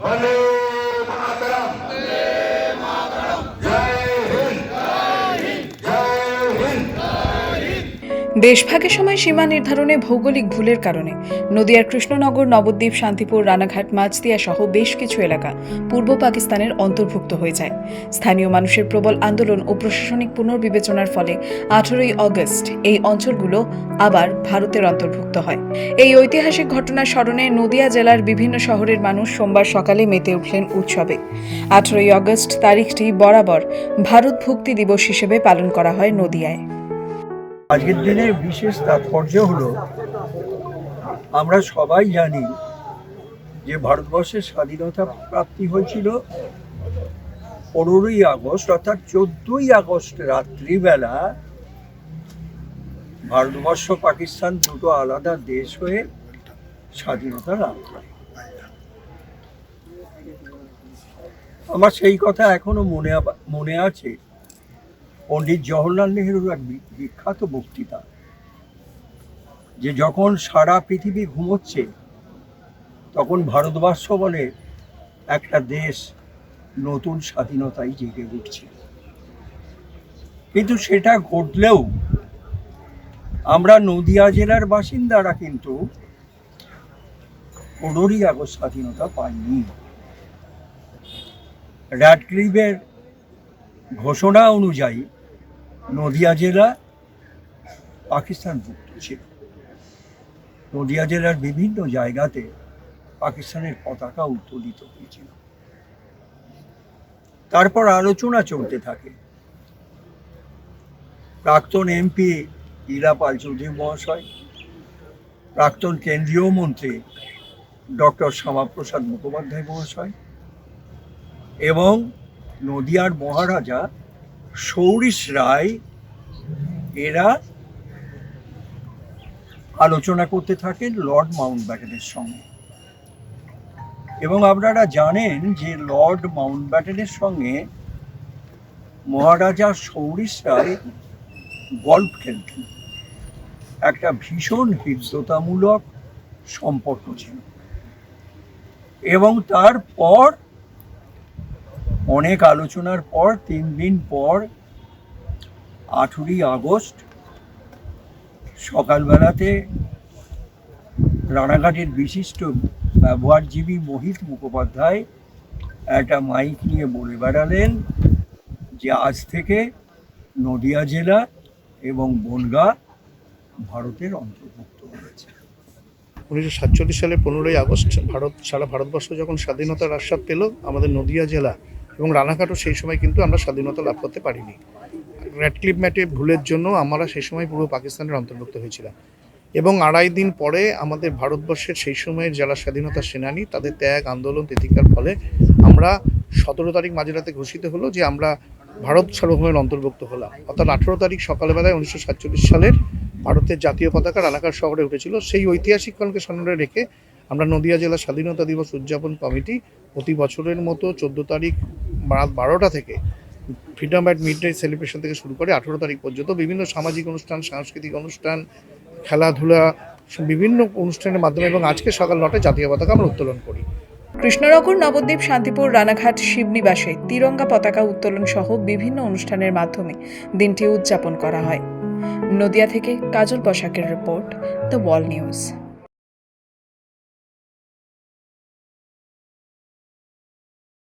Valeu! দেশভাগের সময় সীমা নির্ধারণে ভৌগোলিক ভুলের কারণে। নদিয়ার কৃষ্ণনগর, নবদ্বীপ, শান্তিপুর, রানাঘাট মাছদিয়া সহ বেশ কিছু এলাকা পূর্ব পাকিস্তানের অন্তর্ভুক্ত হয়ে যায়। স্থানীয় মানুষের প্রবল আন্দোলন ও প্রশাসনিক পুনর্বিবেচনার ফলে আঠারোই অগস্ট এই অঞ্চলগুলো আবার ভারতের অন্তর্ভুক্ত হয়। এই ঐতিহাসিক ঘটনার স্মরণে নদিয়া জেলার বিভিন্ন শহরের মানুষ সোমবার সকালে মেতে উঠলেন উৎসবে। আঠারোই অগস্ট তারিখটি বরাবর ভারত ভুক্তি দিবস হিসেবে পালন করা হয় নদিয়ায়। আজকের দিনের বিশেষ তাৎপর্য হলো, আমরা সবাই জানি যে ভারতবর্ষের স্বাধীনতা প্রাপ্তি হয়েছিল পনেরোই আগস্ট অর্থাৎ চোদ্দই আগস্ট রাত্রিবেলা। ভারতবর্ষ, পাকিস্তান দুটো আলাদা দেশ হয়ে স্বাধীনতা লাভ করে। আমার সেই কথা এখনও মনে মনে আছে। পণ্ডিত জওহরলাল নেহরুর এক বিখ্যাত বক্তৃতা, যে যখন সারা পৃথিবী ঘুমোচ্ছে, তখন ভারতবর্ষ বলে একটা দেশ নতুন স্বাধীনতায় জেগে উঠছে। কিন্তু সেটা ঘটলেও আমরা নদিয়া জেলার বাসিন্দারা কিন্তু পনেরোই আগস্ট স্বাধীনতা পাইনি। র্যাডক্লিফের ঘোষণা অনুযায়ী নদিয়া জেলা পাকিস্তান যুক্ত ছিল। নদিয়া জেলার বিভিন্ন জায়গাতে পাকিস্তানের পতাকা উত্তোলিত হয়েছিল। তারপর আলোচনা চলতে থাকে। প্রাক্তন এমপি ইরা পাল চৌধুরী মহাশয়, প্রাক্তন কেন্দ্রীয় মন্ত্রী ডক্টর শ্যামাপ্রসাদ মুখোপাধ্যায় মহাশয় এবং নদিয়ার মহারাজা সৌরিশ রায় এরা আলোচনা করতে থাকেন লর্ড মাউন্ট ব্যাটেনের সঙ্গে। এবং আপনারা জানেন যে লর্ড মাউন্ট ব্যাটেনের সঙ্গে মহারাজা সৌরিশ রায় গল্ফ খেলতেন। একটা ভীষণ হৃদ্যতামূলক সম্পর্ক ছিল। এবং তারপর অনেক আলোচনার পর, তিন দিন পর, আঠেরোই আগস্ট, সকালবেলাতে রানাঘাটের বিশিষ্ট ব্যবহারজীবী মোহিত মুখোপাধ্যায় একটা মাইক নিয়ে বলে বেড়ালেন যে আজ থেকে নদিয়া জেলা এবং বনগা ভারতের অন্তর্ভুক্ত হয়েছে উনিশশো সাতচল্লিশ সালে পনেরোই আগস্ট ভারত, সারা ভারতবর্ষ যখন স্বাধীনতার আস্বাদ পেল, আমাদের নদিয়া জেলা এবং রানাঘাটও সেই সময় কিন্তু আমরা স্বাধীনতা লাভ করতে পারিনি। র্যাডক্লিপ ম্যাটে ভুলের জন্য আমরা সেই সময় পুরো পাকিস্তানের অন্তর্ভুক্ত হয়েছিলাম। এবং আড়াই দিন পরে আমাদের ভারতবর্ষের সেই সময়ের যারা স্বাধীনতা সেনানী, তাদের ত্যাগ, আন্দোলন তিতিকার ফলে আমরা সতেরো তারিখ মাঝরাতে ঘোষিত হলো যে আমরা ভারত সার্বভৌমের অন্তর্ভুক্ত হলাম। অর্থাৎ আঠেরো তারিখ সকালবেলায় উনিশশো সাতচল্লিশ সালের ভারতের জাতীয় পতাকা রানাঘাট শহরে উঠেছিল। সেই ঐতিহাসিক কালকে সামনে রেখে আমরা নদিয়া জেলা স্বাধীনতা দিবস উদযাপন কমিটি প্রতি বছরের মতো চোদ্দ তারিখ রাত বারোটা থেকে freedom at midnight celebration থেকে শুরু করে আঠেরো তারিখ পর্যন্ত বিভিন্ন সামাজিক অনুষ্ঠান, সাংস্কৃতিক অনুষ্ঠান, খেলাধুলা, বিভিন্ন অনুষ্ঠানের মাধ্যমে এবং আজকে সকাল নটায় জাতীয় পতাকা আমরা উত্তোলন করি। কৃষ্ণনগর, নবদ্বীপ, শান্তিপুর, রানাঘাট, শিবনিবাসে তিরঙ্গা পতাকা উত্তোলন সহ বিভিন্ন অনুষ্ঠানের মাধ্যমে দিনটি উদযাপন করা হয়। নদিয়া থেকে কাজল বসাকের রিপোর্ট দ্য ওয়াল নিউজ